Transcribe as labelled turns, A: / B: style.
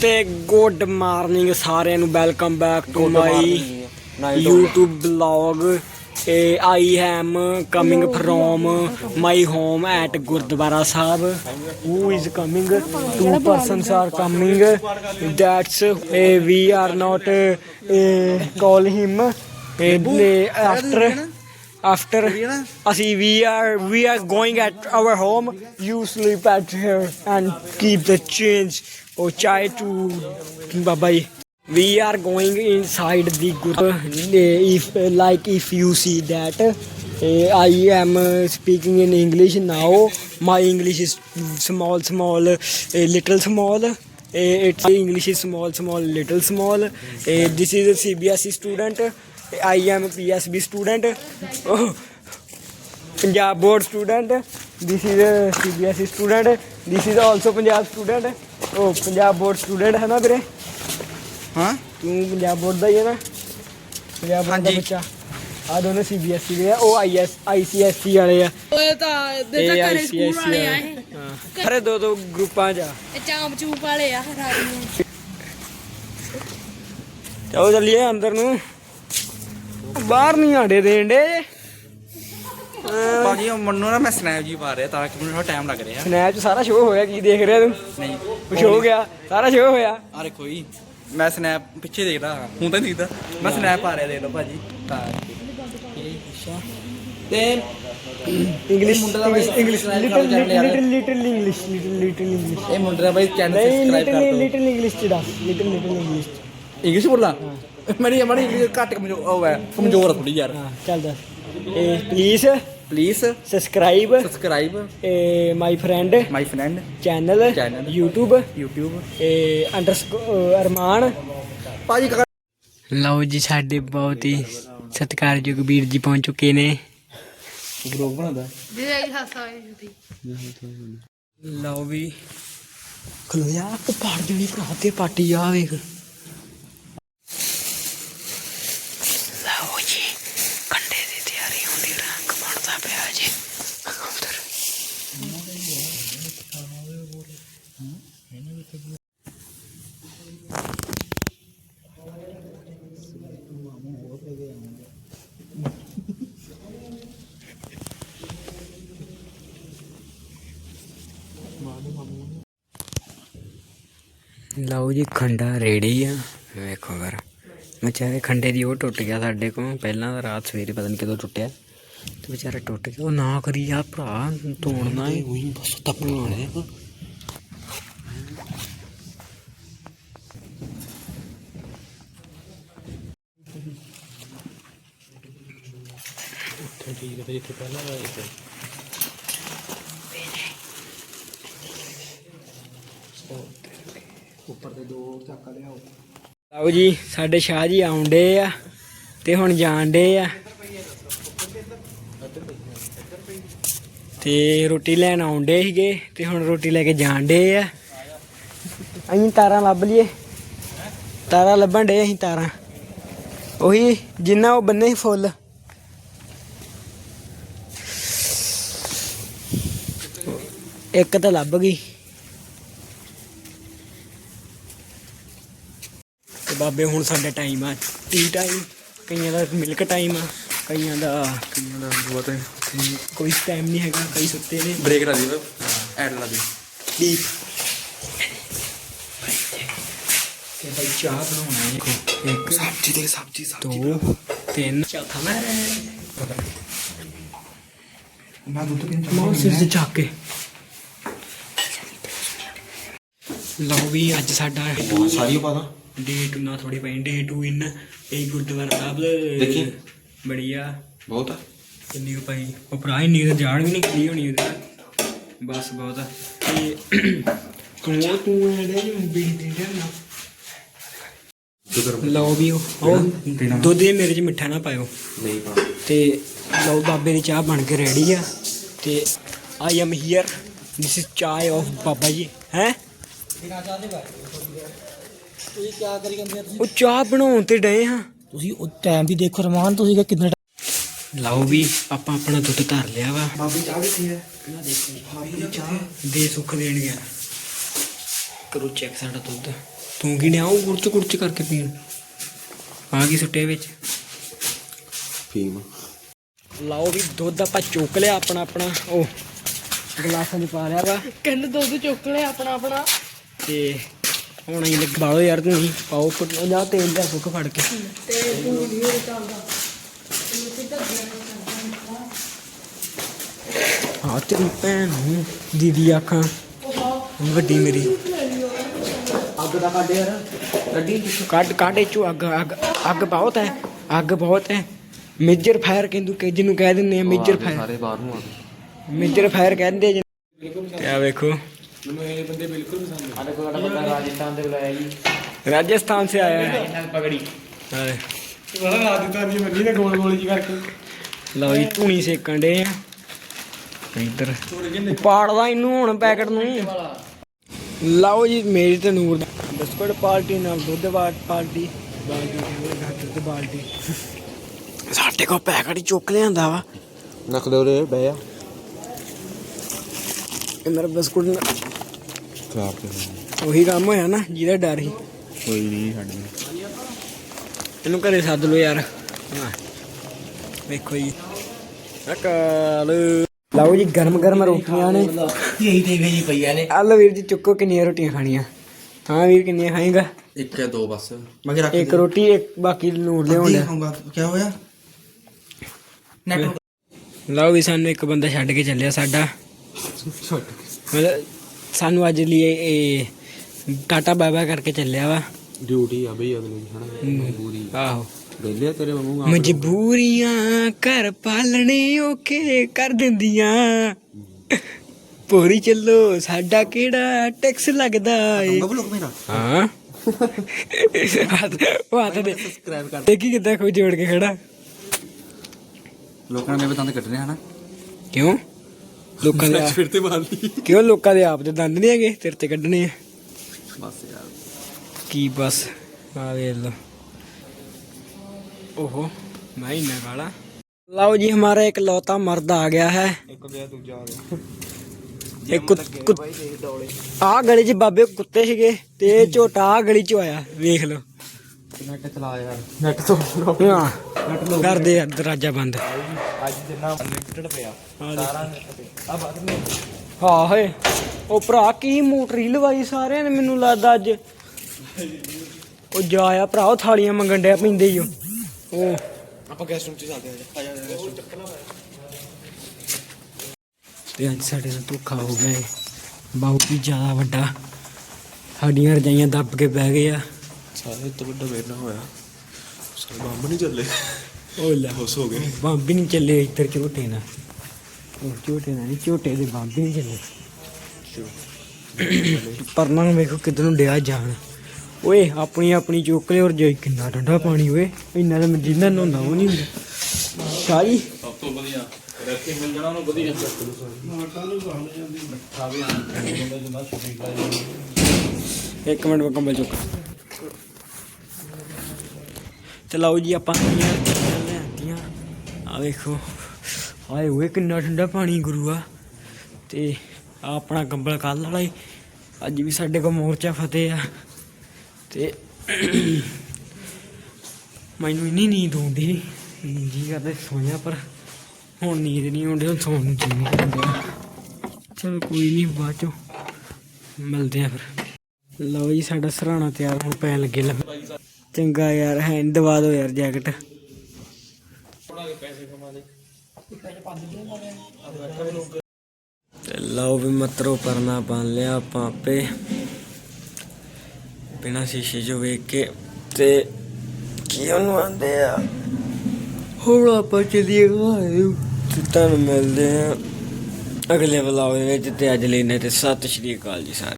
A: ਤੇ good morning ਸਾਰਿਆਂ ਨੂੰ welcome back to my YouTube vlog Eh, I am coming from my home at Gurdwara Sahib. Who is coming? Two persons are coming. That's eh, we are not eh, call him eh, after after ਅਸੀਂ we are we are going at our home you sleep at here and keep the change or chai to baba ji. we are going inside the group if like if you see that eh, I am uh, speaking in English now my English is small small eh, little small Eh, it's English is small small little small Eh, this is a CBSE student I am a PSB student oh, Punjab board student this is a CBSE student this is also Punjab student oh Punjab board student ਹੈ ਨਾ ਵੀਰੇ?
B: ਹਾਂ?
A: ਤੂੰ Punjab board ਦਾ ਹੀ ਹੈ ਨਾ? Punjab board ਦਾ
B: ਹਾਂਜੀ।
A: ਬੱਚਾ। ਆ ਦੋਨੋਂ ਸੀਬੀਐਸਈ ਦੇ ਆ ਉਹ ਆਈਐਸ ਆਈਸੀਐਸਈ ਵਾਲੇ ਆ।
C: ਓਏ ਤਾਂ ਦੇ ਤਾਂ ਘਰੇ ਸਕੂਲ ਵਾਲੇ ਆ ਇਹ।
A: ਹਾਂ। ਅਰੇ ਦੋ ਦੋ ਗਰੁੱਪਾਂ ਚ ਆ।
C: ਇਹ ਚਾਂਪ ਚੂਪ ਵਾਲੇ ਆ ਰਾਤ ਨੂੰ।
A: ਚਲੋ ਚੱਲੀਏ ਅੰਦਰ ਨੂੰ। ਬਾਹਰ ਨਹੀਂ ਆੜੇ ਦੇਣ ਦੇ
B: ਭਾਜੀ ਉਹ ਮੈਨੂੰ ਨਾ ਮੈਂ ਸਨੈਪ ਜੀ ਪਾ ਰਿਹਾ ਤਾਂ ਕਿ ਮੈਨੂੰ ਥੋੜਾ ਟਾਈਮ ਲੱਗ ਰਿਹਾ।
A: ਸਨੈਪ ਚ ਸਾਰਾ ਸ਼ੋਅ ਹੋਇਆ ਕੀ ਦੇਖ ਰਿਹਾ ਤੂੰ?
B: ਨਹੀਂ।
A: ਕੁਛ ਹੋ ਗਿਆ? ਸਾਰਾ ਸ਼ੋਅ ਹੋਇਆ?
B: ਆ ਦੇਖੋ ਜੀ ਮੈਂ ਸਨੈਪ ਪਿੱਛੇ ਦੇਖਦਾ ਹੁਣ ਤਾਂ ਨਹੀਂ ਦਿਖਦਾ। ਮੈਂ ਸਨੈਪ ਪਾ ਰਿਹਾ ਦੇਖ ਲਓ ਭਾਜੀ। ਤਾਂ ਤੇ
A: ਇੰਗਲਿਸ਼
B: ਮੁੰਡਾ ਬਾਈ English little.
A: Little little English little little English
B: ਇਹ ਮੁੰਡੇ ਦਾ ਬਾਈ ਚੈਨਲ ਸਬਸਕ੍ਰਾਈਬ ਕਰ ਦਿਓ
A: ਲਿਟਲ ਇੰਗਲਿਸ਼ ਚ ਦੱਸ ਲਿਟਲ ਲਿਟਲ ਇੰਗਲਿਸ਼
B: ਇੰਗਲਿਸ਼ ਬੋਲਾਂ ਮੇਰੀ ਮਾੜੀ ਇੰਗਲਿਸ਼ ਘੱਟ ਕਮਜ਼ੋਰ ਉਹ ਹੈ ਕਮਜ਼ੋਰ ਥੋੜੀ ਯਾਰ।
A: ਹਾਂ ਚੱਲ ਦੱਸ। ਇਹ please
B: please
A: subscribe
B: subscribe
A: my friend
B: my friend
A: channel
B: Channel.
A: YouTube
B: YouTube.
A: Underscore Arman.
B: ਭਾਜੀ ਕ-
A: ਲਓ ਜੀ ਸਾਡੇ ਬਹੁਤ ਹੀ ਸਤਿਕਾਰਯੋਗ ਵੀਰ ਜੀ ਪਹੁੰਚ ਚੁੱਕੇ ਨੇ।
B: ਬਲੌਗ ਬਣਾਉਂਦਾ
C: ਦੇ ਜੀ ਹਾਸਾ ਆਈ
A: ਲਓ ਵੀ। ਖਲੋਇਆ ਤੇ ਪਾੜ ਦੇਣੀ ਭਰਾ ਤੇ ਪਾਟੀ ਆ ਵੇਖ ਲਓ ਜੀ ਕੰਡੇ ਦੀ ਤਿਆਰੀ ਹੁੰਦੀ ਰੰਗ ਬਣਦਾ ਪਿਆ ਜੀ ਉਧਰ ਲਓ ਜੀ ਖੰਡਾ ਰੇੜੀ ਆ। ਵੇਖੋ ਫਿਰ ਵਿਚਾਰੇ ਖੰਡੇ ਦੀ ਉਹ ਟੁੱਟ ਗਿਆ ਸਾਡੇ ਕੋਲ। ਪਹਿਲਾਂ ਤਾਂ ਰਾਤ ਸਵੇਰੇ ਪਤਾ ਨਹੀਂ ਕਦੋਂ ਟੁੱਟਿਆ। ਤੇ ਵਿਚਾਰਾ ਟੁੱਟ ਗਿਆ। ਉਹ ਨਾ ਕਰੀ ਯਾਰ ਭਰਾ ਤੋੜਨਾ ਹੈ। ਉਹੀ ਬਸ ਤੱਪਣਾ ਹੈ ਲਓ ਜੀ, ਸਾਡੇ ਸ਼ਾਹ ਜੀ ਆਉਂਦੇ ਆ ਤੇ ਹੁਣ ਜਾਣਦੇ ਆ। ਤੇ ਰੋਟੀ ਲੈਣ ਆਉਂਦੇ ਸੀਗੇ ਤੇ ਹੁਣ ਰੋਟੀ ਲੈ ਕੇ ਜਾਣਦੇ ਆ। ਅਸੀਂ ਤਾਰਾਂ ਲੱਭ ਲਈਏ। ਤਾਰਾਂ ਲੱਭਣ ਡੇ ਅਸੀਂ ਤਾਰਾਂ। ਉਹੀ ਜਿੰਨਾ ਉਹ ਬੰਨੇ ਸੀ ਫੁੱਲ। ਇੱਕ ਤਾਂ ਲੱਭ ਗਈ। ਬਾਬੇ ਹੁਣ ਸਾਡਾ ਟਾਈਮ ਆ। ਟੀ ਟਾਈਮ ਕਈਆਂ ਦਾ ਮਿਲਕ ਟਾਈਮ ਆ ਕਈਆਂ ਦਾ
B: ਕਿੰਨਾ ਦਾ ਬਹੁਤ ਹੈ।
A: ਕੋਈ ਟਾਈਮ ਨਹੀਂ ਹੈਗਾ ਕਈ ਸੁੱਤੇ ਨੇ।
B: ਬ੍ਰੇਕ ਲਾ ਦੀ ਐਡ ਲਾ ਦੀ
A: ਡੀਪ ਤੇ ਭਾਈ ਚਾਹ ਬਣਾਉਣਾ ਹੈ। ਇੱਕ
B: ਸਬਜ਼ੀ ਦੇ ਸਬਜ਼ੀ ਸਬਜ਼ੀ।
A: ਦੋ ਤਿੰਨ। ਚੌਥਾ ਮੈਂ।
B: ਮੈਂ ਦੁੱਧ ਪੀਣ
A: ਮਾਂ ਸਿਰ ਤੇ ਚੱਕ ਕੇ। ਲਓ ਵੀ ਅੱਜ ਸਾਡਾ
B: ਸਾਰੀ ਪਤਾ
A: ਡੇ ਟੂ ਨਾ ਥੋੜੀ ਪਈ ਡੇ ਟੂ ਇਨ ਇਹ ਗੁਰਦੁਆਰਾ ਸਾਹਿਬ।
B: ਦੇਖੀ।
A: ਬੜੀਆ।
B: ਬਹੁਤ ਆ।
A: ਪਈ। ਉਹ ਭਰਾ ਇੰਨੀ ਜਾੜ ਵੀ ਨਹੀਂ ਖਲੀ ਹੋਣੀ ਉਹਦੇ ਬਸ ਬਹੁਤ ਆ। ਲਓ ਵੀ ਉਹ ਦੁੱਧ ਦੇ ਮੇਰੇ ਚ ਮਿੱਠਾ ਨਾ ਪਾਇਓ।
B: ਨਹੀਂ ਪਾ।
A: ਤੇ ਲਓ ਬਾਬੇ ਦੀ ਚਾਹ ਬਣ ਕੇ ਰੈਡੀ ਆ। ਤੇ I am here this is chai of Baba ji. ਹੈ? ਉਹ ਚਾਹ ਬਣਾਉਣ ਤੇ ਡਏ ਹਾਂ।
D: ਤੁਸੀਂ ਉਹ ਟਾਈਮ ਵੀ ਦੇਖੋ ਰਮਾਨ ਤੁਸੀਂ ਕਿ ਕਿੰਨਾ
A: ਲਓ ਵੀ ਆਪਾਂ ਆਪਣਾ ਦੁੱਧ ਧਰ ਲਿਆ ਵਾ।
B: ਬਾਬੀ ਚਾਹ ਕਿੱਥੇ ਹੈ?
A: ਦੇ ਸੁੱਖ ਦੇਣ ਗਿਆ। ਕਰੋ ਚੈੱਕ ਸਾਡਾ ਦੁੱਧ। ਤੂੰ ਕੀ ਲਿਆਉਂ ਗੁਰਚ ਗੁਰਚ ਕਰਕੇ ਪੀਣ। ਆ ਕੀ ਸੁੱਟੇ ਵਿੱਚ।
E: ਫੀਮ।
A: ਲਾਓ ਵੀ ਦੁੱਧ ਆਪਾਂ ਚੁੱਕ ਲਿਆ ਆਪਣਾ ਆਪਣਾ। ਉਹ ਗਲਾਸਾਂ 'ਚ ਪਾ ਲਿਆ ਵਾ।
C: ਕਹਿੰਦੇ ਦੁੱਧ ਚੁੱਕ ਲਿਆ ਆਪਣਾ ਆਪਣਾ?
A: ਤੇ ਹੁਣ ਅਸੀਂ ਲੱਗ ਬਾਲੋ ਯਾਰ ਤੂੰ ਹੀ ਪਾਓ ਫੁੱਟ ਜਾ ਤੇਲ ਦਾ ਸੁੱਕ ਫੜ ਕੇ।
C: ਤੇ ਤੂੰ ਨਹੀਂ ਉਹ ਚੱਲਦਾ
A: ਆ ਤੇਰੀ ਭੈਣ ਨੂੰ ਦੀਦੀ ਆਖਾਂ ਵੱਡੀ ਮੇਰੀ। ਅੱਗ ਦਾ ਕੱਢ ਯਾਰ। ਕੱਢੀ ਕੱਢ ਕੱਢ ਚੋ ਅੱਗ ਅੱਗ ਅੱਗ ਬਹੁਤ ਹੈ। ਅੱਗ ਬਹੁਤ ਹੈ। ਮੇਜਰ ਫਾਇਰ ਕਹਿੰਦੂ ਕਿ ਜਿਹਨੂੰ ਕਹਿ ਦਿੰਦੇ ਆ ਮੇਜਰ ਫਾਇਰ
E: ਸਾਰੇ ਬਾਹਰ ਨੂੰ ਆ ਗਏ
A: ਮੇਜਰ ਫਾਇਰ ਕਹਿੰਦੇ ਜੀ ਤੇ ਆ ਵੇਖੋ।
E: ਰਾਜਸਥਾਨ ਦੇ ਬੁਲਾਇਆ ਜੀ
A: राजस्थान से आया है
E: ਪਗੜੀ
A: अरे
B: ਰਾਜਸਥਾਨ ਦੀ ਮੰਨੀ ਨੇ ਗੋਲ ਗੋਲ ਜੀ ਕਰਕੇ
A: ਲਓ ਜੀ ਧੂਣੀ ਸੇਕਣ ਦੇ ਆ ਇੱਧਰ ਪਾੜਦਾ ਇਹਨੂੰ ਹੁਣ ਪੈਕਟ ਨੂੰ ਲਓ ਜੀ ਮੇਰੀ ਤੇ ਨੂਰ ਦਾ ਬਿਸਕੁਟ ਪਾਰਟੀ ਨਾਲ ਦੁੱਧ ਬਾਟ ਪਾਰਟੀ ਬਾਲਟੀ ਕਹਿੰਦੇ ਦੁੱਧ ਬਾਲਟੀ ਸਾਡੇ ਕੋਲ ਪੈਕਟ ਹੀ ਚੁੱਕ ਲਿਆਂਦਾ ਵਾ
E: ਨਖ ਲਿਓ ਰੇ ਬਹਿ ਜਾ
A: ਇਹ ਮੇਰਾ ਬਿਸਕੁਟ ਨਾ-
E: ਕਾਰ ਤੇ
A: ਉਹੀ ਕੰਮ ਹੋਇਆ ਨਾ ਜਿਹਦਾ ਡਰ ਸੀ।
E: ਕੋਈ ਨਹੀਂ ਸਾਡੇ
A: ਇਹਨੂੰ ਘਰੇ ਸੱਦ ਲਓ ਯਾਰ। ਹਾਂ। ਵੇਖੋ ਜੀ। ਅਕਾਲ ਲਓ ਜੀ ਗਰਮ ਗਰਮ ਰੋਟੀਆਂ ਨੇ।
D: ਇਹੀ ਤੇ ਵੀ ਪਈਆਂ ਨੇ।
A: ਆ ਲਓ ਵੀਰ ਜੀ ਚੁੱਕੋ ਕਿੰਨੀਆਂ ਰੋਟੀਆਂ ਖਾਣੀਆਂ। ਹਾਂ ਵੀਰ ਕਿੰਨੀਆਂ ਖਾਏਗਾ?
E: ਇੱਕ ਦੋ ਬਸ।
B: ਮਗਰ ਰੱਖ
A: ਇੱਕ ਰੋਟੀ ਇੱਕ ਬਾਕੀ ਨੂਰ ਲਿਆਉਣ
B: ਦਾ। ਕੀ ਹੋਇਆ? ਨੈਟ
A: ਲਓ ਵੀ ਸਾਨੂੰ ਇੱਕ ਬੰਦਾ ਛੱਡ ਕੇ ਚੱਲਿਆ ਸਾਡਾ। ਮਤਲਬ ਸਾਨੂੰ ਅੱਜ ਲਈ ਇਹ ਟਾਟਾ ਬਾਬਾ ਕਰਕੇ ਚੱਲਿਆ ਵਾ।
E: ਡਿਊਟੀ ਆ ਬਈ ਅਗਲੇ ਦੀ ਹਨਾ? ਪੂਰੀ
A: ਆਹੋ।
E: ਵੇਲੇ ਤੇਰੇ ਵਾਂਗੂ ਆ
A: ਮਜਬੂਰੀਆਂ ਘਰ ਪਾਲਣੇ ਔਖੇ ਕਰ ਦਿੰਦੀਆਂ। ਪੂਰੀ ਚੱਲੋ ਸਾਡਾ ਕਿਹੜਾ ਟੈਕਸ ਲੱਗਦਾ ਏ?
B: ਬਬਲੂ ਮੇਰਾ।
A: ਹਾਂ। ਉਹ ਹੱਥ ਦੇ।
B: ਸਬਸਕ੍ਰਾਈਬ ਕਰ
A: ਦੇਖੀ ਕਿੱਦਾਂ ਕੋਈ ਜੋੜ ਕੇ ਖੜਾ।
B: ਲੋਕਾਂ ਨੇ ਮੇਰੇ ਦੰਦ ਕੱਢਣੇ ਹਨਾ?
A: ਕਿਉਂ? ਲੋਕਾਂ ਦੇ
B: ਫਿਰ ਤੇ ਮਾਰਦੀ
A: ਕਿਉਂ ਲੋਕਾਂ ਦੇ ਆਪ ਦੇ ਦੰਦ ਨਹੀਂ ਹੈਗੇ ਤੇਰੇ ਤੇ ਕੱਢਣੇ ਆ
B: ਬਸ ਯਾਰ
A: ਕੀ ਬਸ ਆ ਵੇਖ ਲੋ ओहो मैं ही ना काला लाओ जी हमारा एक लौता मर्द आ गया है
B: ਇੱਕ ਗਿਆ ਦੂਜਾ ਆ ਗਿਆ
A: एक कुत- कुत- आ गली च बाबे कुत्ते ਸੀਗੇ ਤੇ ਇਹ ਝੋਟਾ ਆ ਗਲੀ ਚ ਆਇਆ ਵੇਖ ਲਓ
B: ਨੈਟ ਚਲਾ ਯਾਰ। ਨੈਟ ਤੋਂ
A: ਹਾਂ। ਕਰਦੇ ਆ ਦਰਵਾਜ਼ਾ ਬੰਦ।
B: ਅੱਜ ਜਿੰਨਾ ਅਨਲਿਮਿਟਡ ਪਿਆ। ਸਾਰਾ ਨੈਟ ਤੇ। ਆ ਬਾਅਦ ਵਿੱਚ
A: ਹਾਂ ਹਏ। ਉਹ ਭਰਾ ਕੀ ਮੋਟਰੀ ਲਵਾਈ ਸਾਰਿਆਂ ਨੇ ਮੈਨੂੰ ਲੱਗਦਾ ਅੱਜ। ਉਹ ਜਾ ਆ ਭਰਾ ਉਹ ਥਾਲੀਆਂ ਮੰਗਣ ਡਿਆ ਪਿੰਦੇ ਹੀ ਉਹ। ਉਹ।
B: ਆਪਾਂ ਗੈਸਟ ਰੂਮ ਚ ਜਾਂਦੇ ਆ। ਜਾ ਗੈਸਟ ਰੂਮ
A: ਤੇ ਅੱਜ ਸਾਡੇ ਨਾਲ ਧੋਖਾ ਹੋ ਗਿਆ ਹੈ ਬਹੁਤ ਹੀ ਜ਼ਿਆਦਾ ਵੱਡਾ। ਸਾਡੀਆਂ ਰਜਾਈਆਂ ਦੱਬ ਕੇ ਬਹਿ ਗਏ ਆ।
E: ਸਾਰੇ ਤੋਂ ਵੱਡਾ ਵੇਰਨਾ ਹੋਇਆ। ਸਾਰੇ ਬੰਬ ਨਹੀਂ ਚੱਲੇ।
A: ਉਹ ਲੈ
E: ਖੁਸ਼ ਹੋ ਗਏ।
A: ਬੰਬ ਵੀ ਨਹੀਂ ਚੱਲੇ ਇੱਧਰ ਝੋਟੇ ਨਾਲ। ਉਹ ਝੋਟੇ ਨਾਲ ਨਹੀਂ ਝੋਟੇ ਦੇ ਬੰਬ ਵੀ ਨਹੀਂ ਚੱਲੇ। ਪਰਨਾ ਨੂੰ ਵੇਖੋ ਕਿੱਧਰ ਨੂੰ ਡਿਆ ਜਾਣ। ਓਏ ਆਪਣੀ ਆਪਣੀ ਚੁੱਕ ਲਿਓ ਰਜਾਈ ਕਿੰਨਾ ਠੰਡਾ ਪਾਣੀ ਓਏ ਇੰਨਾ ਤਾਂ ਮੈਂ ਜਿੰਨਾ ਨਹਾਉਂਦਾ ਉਹ ਨਹੀਂ ਹੁੰਦਾ। ਸ਼ਾਹੀ
E: ਸਭ ਤੋਂ ਵਧੀਆ ਰੱਖੇ ਮਿਲ ਜਾਣਾ ਉਹਨੂੰ ਵਧੀਆ।
A: ਇੱਕ ਮਿੰਟ ਮੈਂ ਕੰਬਲ ਚੁੱਕ ਚਲਾਓ ਜੀ ਆਪਾਂ ਲੈਂਦੀਆਂ ਆ ਵੇਖੋ। ਹਾਏ ਓਏ, ਕਿੰਨਾ ਠੰਡਾ ਪਾਣੀ ਗੁਰੂਆ ਤੇ ਆ ਆਪਣਾ ਕੰਬਲ ਕੱਲ ਵਾਲਾ ਈ। ਅੱਜ ਵੀ ਸਾਡੇ ਕੋਲ ਮੋਰਚਾ ਫਤਿਹ ਆ। ਤੇ ਮੈਨੂੰ ਇੰਨੀ ਨੀਂਦ ਆਉਂਦੀ ਜੀ ਕਰਦੇ, ਸੋਇਆ ਪਰ ਹੁਣ ਨੀਂਦ ਨਹੀਂ ਆਉਂਦੀ, ਹੁਣ ਸੌਣ ਨੂੰ ਜੀ ਨਹੀਂ ਕਰਦਾ। ਚਲੋ ਕੋਈ ਨਹੀਂ ਬਾਅਦ ਚੋਂ ਮਿਲਦੇ ਆ ਫਿਰ। ਲਓ ਜੀ, ਸਾਡਾ ਸਰਾਣਾ ਤਿਆਰ ਹੁਣ ਪੈਣ ਲੱਗੇ ਲੰਮ ਚੰਗਾ ਯਾਰ ਹੈ ਦਵਾ ਦਿਓ ਯਾਰ ਜੈਕਟ ਲਓ ਵੀ ਮਤਰੋ, ਪਰਨਾ ਪਾ ਲਿਆ ਆਪਾਂ ਆਪੇ। ਬਿਨਾਂ ਸ਼ੀਸ਼ੇ ਚੋਂ ਵੇਖ ਕੇ। ਤੇ ਕੀ ਉਹਨੂੰ ਆਂਦੇ ਆ? ਹੁਣ ਆਪਾਂ ਚਲੀਏ ਘਰ। ਤੇ ਤੁਹਾਨੂੰ ਮਿਲਦੇ ਆ ਅਗਲੇ ਵਲੌਗ ਵਿੱਚ। ਤੇ ਅੱਜ ਲਈ ਤੇ ਸਤਿ ਸ਼੍ਰੀ ਅਕਾਲ ਜੀ ਸਾਰੇ